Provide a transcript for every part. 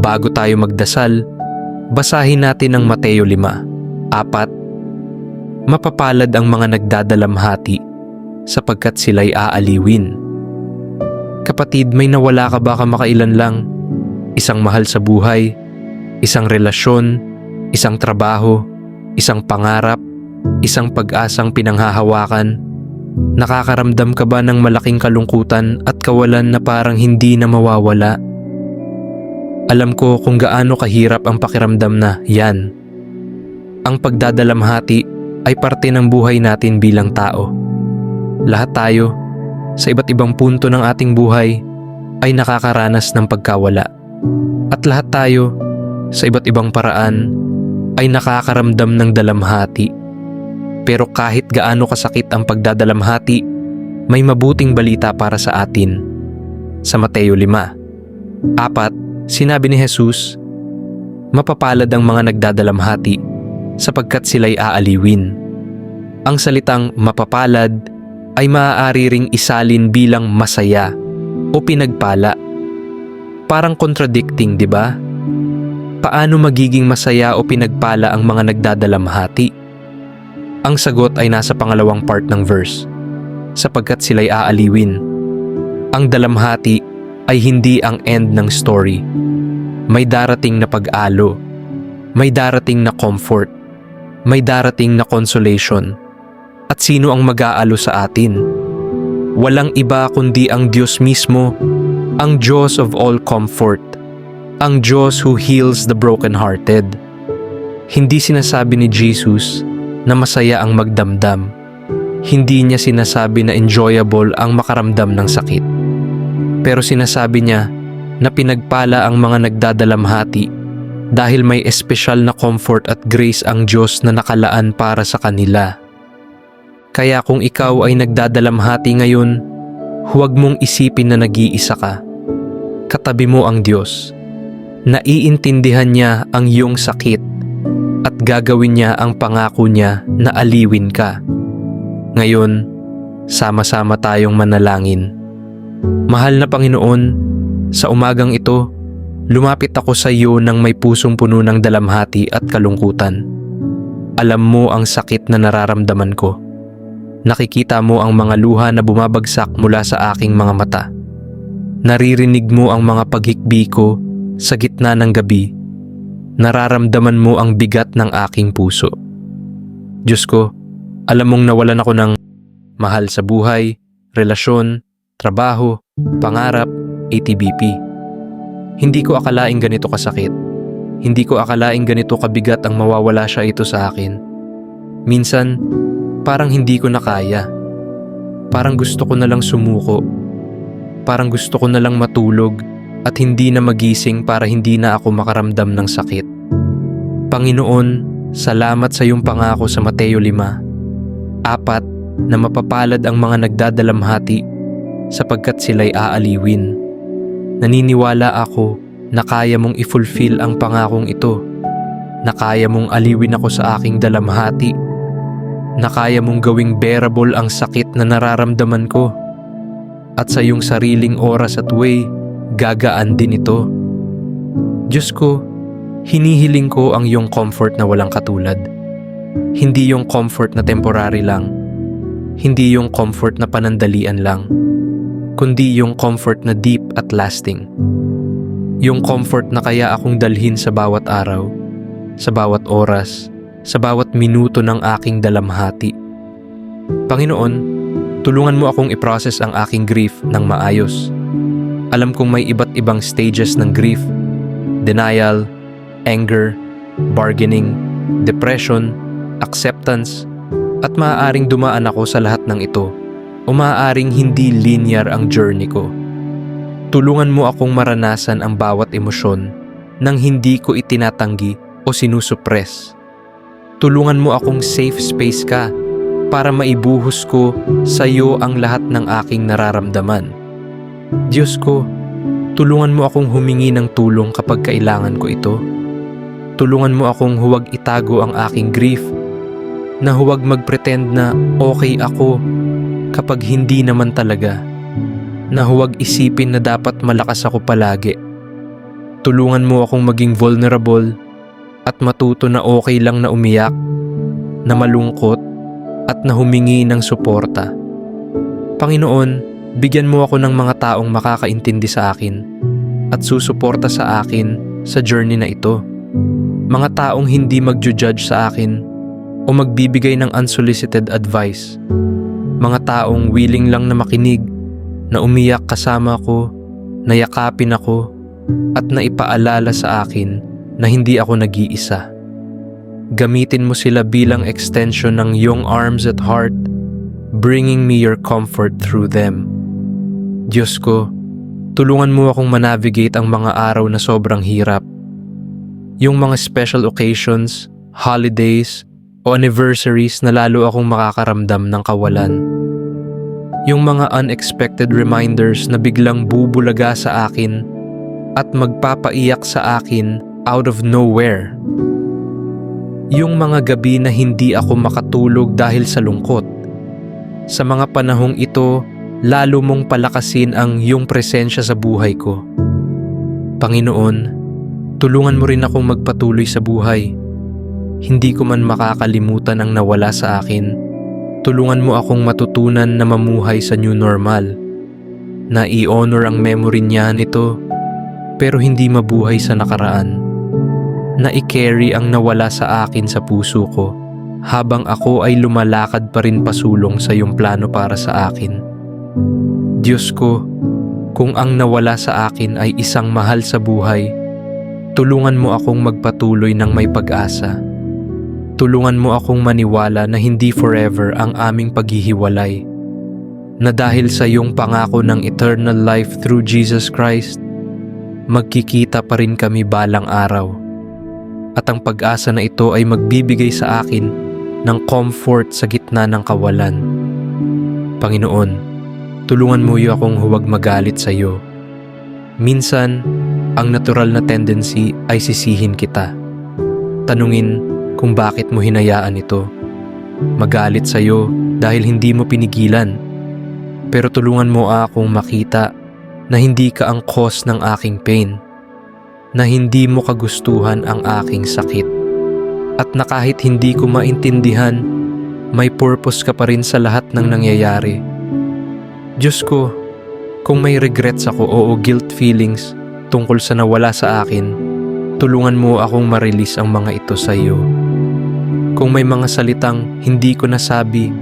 bago tayo magdasal, basahin natin ang Mateo 5, apat. Mapapalad ang mga nagdadalamhati sapagkat sila'y aaliwin. Kapatid, may nawala ka ba kamakailan lang? Isang mahal sa buhay, isang relasyon, isang trabaho, isang pangarap, isang pag-asang pinanghahawakan. Nakakaramdam ka ba ng malaking kalungkutan at kawalan na parang hindi na mawawala? Alam ko kung gaano kahirap ang pakiramdam na yan. Ang pagdadalamhati ay parte ng buhay natin bilang tao. Lahat tayo, sa iba't ibang punto ng ating buhay, ay nakakaranas ng pagkawala. At lahat tayo, sa iba't ibang paraan, ay nakakaramdam ng dalamhati. Pero kahit gaano kasakit ang pagdadalamhati, may mabuting balita para sa atin. Sa Mateo 5. Apat, sinabi ni Jesus, Mapapalad ang mga nagdadalamhati sapagkat sila'y aaliwin. Ang salitang mapapalad ay maaari ring isalin bilang masaya o pinagpala. Parang contradicting, di ba? Paano magiging masaya o pinagpala ang mga nagdadalamhati? Ang sagot ay nasa pangalawang part ng verse, sapagkat sila'y aaliwin. Ang dalamhati ay hindi ang end ng story. May darating na pag-alo. May darating na comfort. May darating na consolation. At sino ang mag-aalo sa atin? Walang iba kundi ang Diyos mismo, ang Diyos of all comfort, ang Diyos who heals the brokenhearted. Hindi sinasabi ni Jesus na masaya ang magdamdam. Hindi niya sinasabi na enjoyable ang makaramdam ng sakit. Pero sinasabi niya na pinagpala ang mga nagdadalamhati dahil may espesyal na comfort at grace ang Diyos na nakalaan para sa kanila. Kaya kung ikaw ay nagdadalamhati ngayon, huwag mong isipin na nag-iisa ka. Katabi mo ang Diyos. Naiintindihan niya ang iyong sakit at gagawin niya ang pangako niya na aliwin ka. Ngayon, sama-sama tayong manalangin. Mahal na Panginoon, sa umagang ito, lumapit ako sa iyo ng may pusong puno ng dalamhati at kalungkutan. Alam mo ang sakit na nararamdaman ko. Nakikita mo ang mga luha na bumabagsak mula sa aking mga mata. Naririnig mo ang mga paghikbi ko sa gitna ng gabi. Nararamdaman mo ang bigat ng aking puso. Diyos ko, alam mong nawalan ako ng mahal sa buhay, relasyon, trabaho, pangarap, ATBP. Hindi ko akalaing ganito kasakit. Hindi ko akalaing ganito kabigat ang mawawala siya ito sa akin. Minsan, parang hindi ko na kaya. Parang gusto ko na lang sumuko. Parang gusto ko na lang matulog at hindi na magising para hindi na ako makaramdam ng sakit. Panginoon, salamat sa iyong pangako sa Mateo 5. Apat, na mapapalad ang mga nagdadalamhati sapagkat sila'y aaliwin. Naniniwala ako na kaya mong i-fulfill ang pangakong ito, na kaya mong aliwin ako sa aking dalamhati, na kaya mong gawing bearable ang sakit na nararamdaman ko, at sa iyong sariling oras at way, gagaan din ito. Diyos ko, hinihiling ko ang iyong comfort na walang katulad. Hindi yung comfort na temporary lang. Hindi yung comfort na panandalian lang. Kundi yung comfort na deep at lasting. Yung comfort na kaya akong dalhin sa bawat araw, sa bawat oras, sa bawat minuto ng aking dalamhati. Panginoon, tulungan mo akong i-process ang aking grief ng maayos. Alam kong may iba't ibang stages ng grief. Denial, anger, bargaining, depression, acceptance, at maaaring dumaan ako sa lahat ng ito o maaaring hindi linear ang journey ko. Tulungan mo akong maranasan ang bawat emosyon nang hindi ko itinatanggi o sinusuppress. Tulungan mo akong safe space ka para maibuhos ko sa iyo ang lahat ng aking nararamdaman. Diyos ko, tulungan mo akong humingi ng tulong kapag kailangan ko ito. Tulungan mo akong huwag itago ang aking grief, na huwag magpretend na okay ako kapag hindi naman talaga, na huwag isipin na dapat malakas ako palagi. tulungan mo akong maging vulnerable at matuto na okay lang na umiyak, na malungkot at na humingi ng suporta. Panginoon, bigyan mo ako ng mga taong makakaintindi sa akin at susuporta sa akin sa journey na ito. Mga taong hindi magju-judge sa akin o magbibigay ng unsolicited advice. Mga taong willing lang na makinig, na umiyak kasama ko, na yakapin ako, at na ipaalala sa akin na hindi ako nag-iisa. Gamitin mo sila bilang extension ng iyong arms at heart, bringing me your comfort through them. Diyos ko, tulungan mo akong manavigate ang mga araw na sobrang hirap. Yung mga special occasions, holidays, o anniversaries na lalo akong makakaramdam ng kawalan. Yung mga unexpected reminders na biglang bubulaga sa akin at magpapaiyak sa akin out of nowhere. Yung mga gabi na hindi ako makatulog dahil sa lungkot. Sa mga panahong ito, lalo mong palakasin ang iyong presensya sa buhay ko. Panginoon, tulungan mo rin akong magpatuloy sa buhay. Hindi ko man makakalimutan ang nawala sa akin. Tulungan mo akong matutunan na mamuhay sa new normal. Na i-honor ang memory niya nito pero hindi mabuhay sa nakaraan. Na i-carry ang nawala sa akin sa puso ko habang ako ay lumalakad pa rin pasulong sa iyong plano para sa akin. Diyos ko, kung ang nawala sa akin ay isang mahal sa buhay, tulungan mo akong magpatuloy ng may pag-asa. Tulungan mo akong maniwala na hindi forever ang aming paghihiwalay. Na dahil sa iyong pangako ng eternal life through Jesus Christ, magkikita pa rin kami balang araw. At ang pag-asa na ito ay magbibigay sa akin ng comfort sa gitna ng kawalan. Panginoon, tulungan mo iyo akong huwag magalit sa iyo. Minsan, ang natural na tendency ay sisihin kita. Tanungin kung bakit mo hinayaan ito. Magalit sa iyo dahil hindi mo pinigilan. Pero tulungan mo akong makita na hindi ka ang cause ng aking pain. Na hindi mo kagustuhan ang aking sakit. At na kahit hindi ko maintindihan, may purpose ka pa rin sa lahat ng nangyayari. Diyos ko, kung may regrets ako o guilt feelings tungkol sa nawala sa akin, tulungan mo akong ma-release ang mga ito sa iyo. Kung may mga salitang hindi ko nasabi,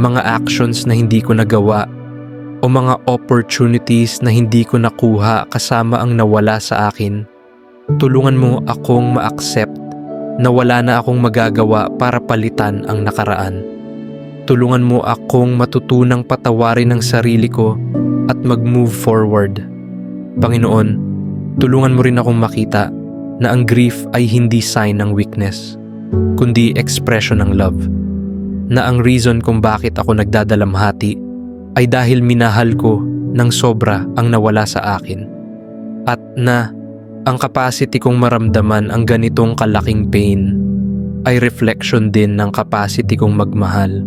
mga actions na hindi ko nagawa, o mga opportunities na hindi ko nakuha kasama ang nawala sa akin, tulungan mo akong ma-accept na wala na akong magagawa para palitan ang nakaraan. Tulungan mo akong matutunang patawarin ang sarili ko at mag-move forward. Panginoon, tulungan mo rin akong makita na ang grief ay hindi sign ng weakness, kundi expression ng love. Na ang reason kung bakit ako nagdadalamhati ay dahil minahal ko ng sobra ang nawala sa akin. At na ang capacity kong maramdaman ang ganitong kalaking pain ay reflection din ng capacity kong magmahal.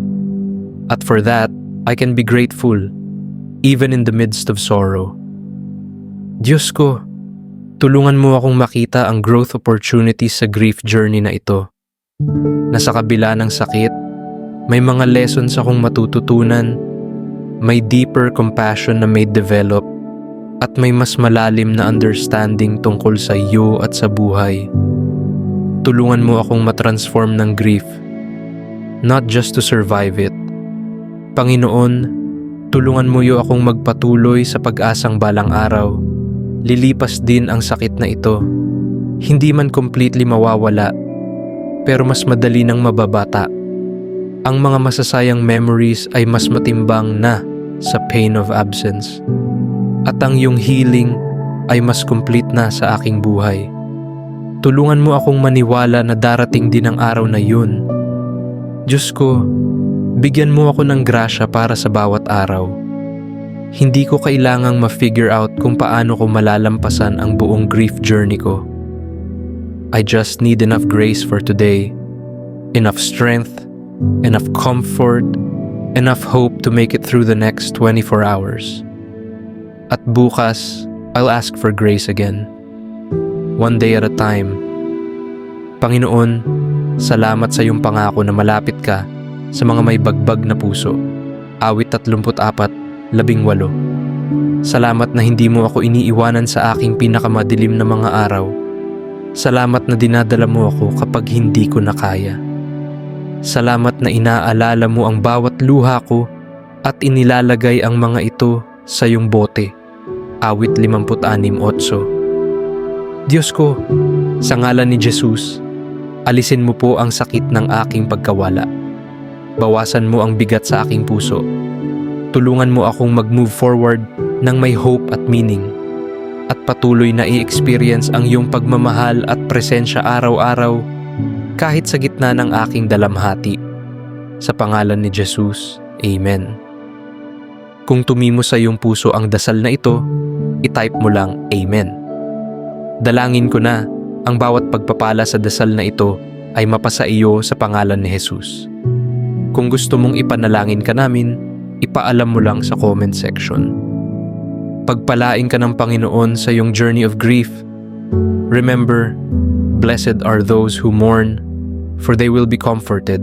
At for that, I can be grateful even in the midst of sorrow. Diyos ko, tulungan mo akong makita ang growth opportunities sa grief journey na ito. Na sa kabila ng sakit, may mga lessons akong matututunan, may deeper compassion na may develop at may mas malalim na understanding tungkol sa iyo at sa buhay. Tulungan mo akong matransform ng grief, not just to survive it. Panginoon, tulungan mo iyo akong magpatuloy sa pag-asang balang araw. Lilipas din ang sakit na ito. Hindi man completely mawawala, pero mas madali nang mababata. Ang mga masasayang memories ay mas matimbang na sa pain of absence at ang iyong healing ay mas complete na sa aking buhay. Tulungan mo akong maniwala na darating din ang araw na yun. Diyos ko, bigyan mo ako ng grasya para sa bawat araw. Hindi ko kailangang ma-figure out kung paano ko malalampasan ang buong grief journey ko. I just need enough grace for today, enough strength, enough comfort, enough hope to make it through the next 24 hours. At bukas, I'll ask for grace again. one day at a time. Panginoon, salamat sa iyong pangako na malapit ka sa mga may bagbag na puso. Awit 34, 18. Salamat na hindi mo ako iniiwanan sa aking pinakamadilim na mga araw. Salamat na dinadala mo ako kapag hindi ko na kaya. Salamat na inaalala mo ang bawat luha ko at inilalagay ang mga ito sa iyong bote. Awit 56.8 Diyos ko, sa ngalan ni Jesus, alisin mo po ang sakit ng aking pagkawala. Bawasan mo ang bigat sa aking puso. Tulungan mo akong mag-move forward ng may hope at meaning at patuloy na i-experience ang iyong pagmamahal at presensya araw-araw kahit sa gitna ng aking dalamhati. Sa pangalan ni Jesus, Amen. Kung tumimo sa iyong puso ang dasal na ito, itype mo lang Amen. Dalangin ko na ang bawat pagpapala sa dasal na ito ay mapasa iyo sa pangalan ni Jesus. Kung gusto mong ipanalangin ka namin, ipaalam mo lang sa comment section. Pagpalain ka ng Panginoon sa iyong journey of grief. Remember, blessed are those who mourn, for they will be comforted.